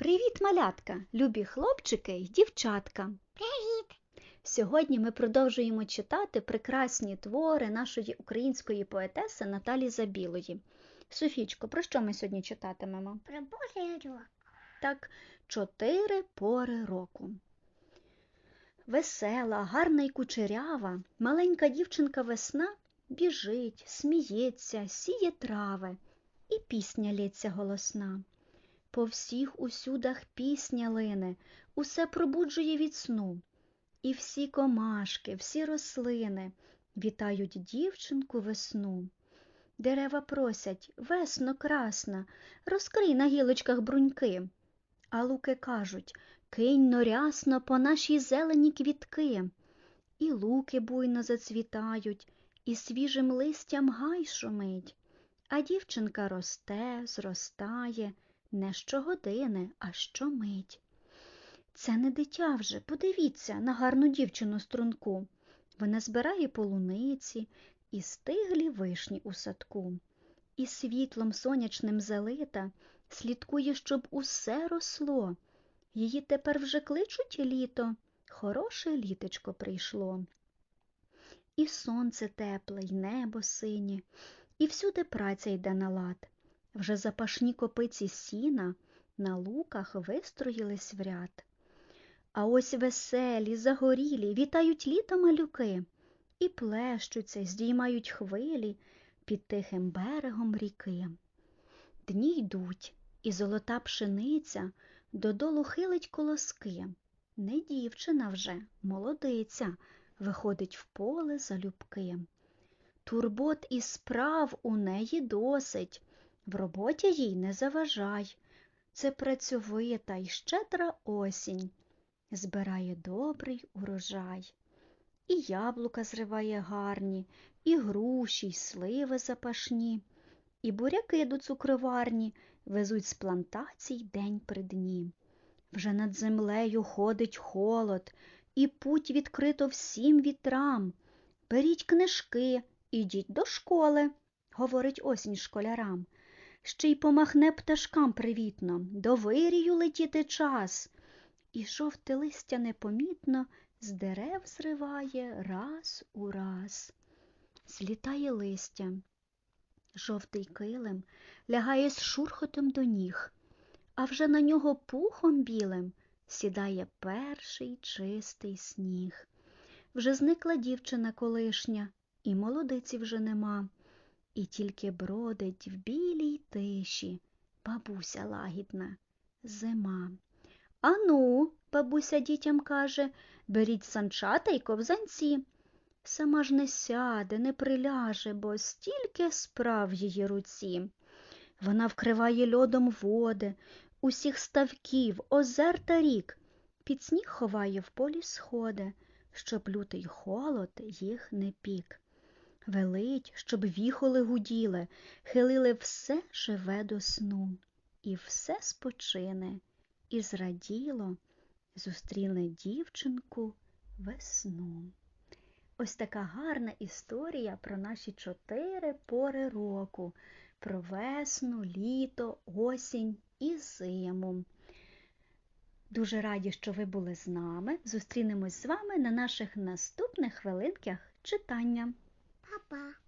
Привіт, малятка, любі хлопчики й дівчатка. Привіт! Сьогодні ми продовжуємо читати прекрасні твори нашої української поетеси Наталі Забілої. Софічко, про що ми сьогодні читатимемо? Про Божий рок. Так, чотири пори року. Весела, гарна й кучерява, маленька дівчинка весна біжить, сміється, сіє трави, і пісня лється голосна. По всіх усюдах пісня лине, усе пробуджує від сну. І всі комашки, всі рослини вітають дівчинку весну. Дерева просять, весно красна, розкрий на гілочках бруньки. А луки кажуть, кинь норясно по нашій зелені квітки. І луки буйно зацвітають, і свіжим листям гай шумить. А дівчинка росте, зростає, не щогодини, а щомить. Це не дитя вже, подивіться на гарну дівчину струнку. Вона збирає полуниці і стиглі вишні у садку. І світлом сонячним залита, слідкує, щоб усе росло. Її тепер вже кличуть літо, хороше літечко прийшло. І сонце тепле, й небо синє, і всюди праця йде на лад. Вже запашні копиці сіна на луках вистроїлись в ряд. А ось веселі, загорілі, вітають літо малюки, і плещуться, здіймають хвилі під тихим берегом ріки. Дні йдуть, і золота пшениця додолу хилить колоски. Не дівчина вже, молодиця, виходить в поле залюбки. Турбот і справ у неї досить, в роботі їй не заважай. Це працьовита й щедра осінь, збирає добрий урожай. І яблука зриває гарні, і груші, й сливи запашні, і буряки до цукроварні везуть з плантацій день при дні. Вже над землею ходить холод, і путь відкрито всім вітрам. Беріть книжки, ідіть до школи, говорить осінь школярам. Ще й помахне пташкам привітно, до вирію летіти час. І жовте листя непомітно з дерев зриває раз у раз. Злітає листя. Жовтий килим лягає з шурхотом до ніг, а вже на нього пухом білим сідає перший чистий сніг. Вже зникла дівчина колишня, і молодиці вже нема, і тільки бродить в білій тиші бабуся лагідна, зима. Ану, бабуся дітям каже, беріть санчата й ковзанці. Сама ж не сяде, не приляже, бо стільки справ її руці. Вона вкриває льодом води, усіх ставків, озер та рік, під сніг ховає в полі сходи, щоб лютий холод їх не пік. Велить, щоб віхоли гуділи, хилили все живе до сну, і все спочине, і зраділо зустріне дівчинку весну. Ось така гарна історія про наші чотири пори року, про весну, літо, осінь і зиму. Дуже раді, що ви були з нами. Зустрінемось з вами на наших наступних хвилинках читання. Papa.